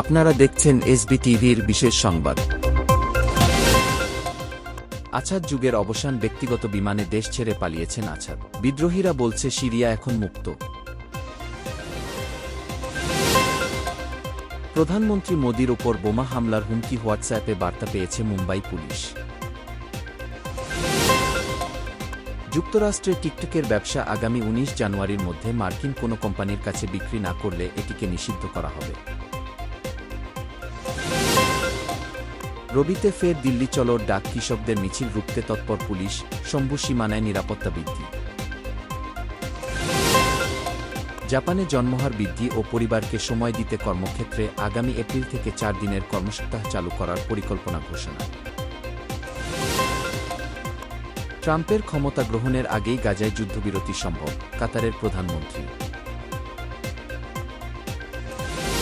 আপনারা দেখছেন এসবি টিভির বিশেষ সংবাদ। আছাদ যুগের অবসান ব্যক্তিগত বিমানে দেশ ছেড়ে পালিয়েছেন আছাদ। বিদ্রোহীরা বলছে, সিরিয়া এখন মুক্ত। প্রধানমন্ত্রী মোদির ওপর বোমা হামলার হুমকি হোয়াটসঅ্যাপে বার্তা পেয়েছে মুম্বাই পুলিশ। যুক্তরাষ্ট্রে টিকটকের ব্যবসা আগামী উনিশ জানুয়ারির মধ্যে মার্কিন কোনো কোম্পানির কাছে বিক্রি না করলে এটিকে নিষিদ্ধ করা হবে। রবিতে ফের দিল্লি চলোর ডাক কৃষকদের মিছিল রুখতে তৎপর পুলিশ, শম্ভু সীমানায় নিরাপত্তা বৃদ্ধি। জাপানে জন্মহার বৃদ্ধি ও পরিবারকে সময় দিতে কর্মক্ষেত্রে আগামী এপ্রিল থেকে চার দিনের কর্মসপ্তাহ চালু করার পরিকল্পনা ঘোষণা। ট্রাম্পের ক্ষমতা গ্রহণের আগেই গাজায় যুদ্ধবিরতি সম্ভব, কাতারের প্রধানমন্ত্রী।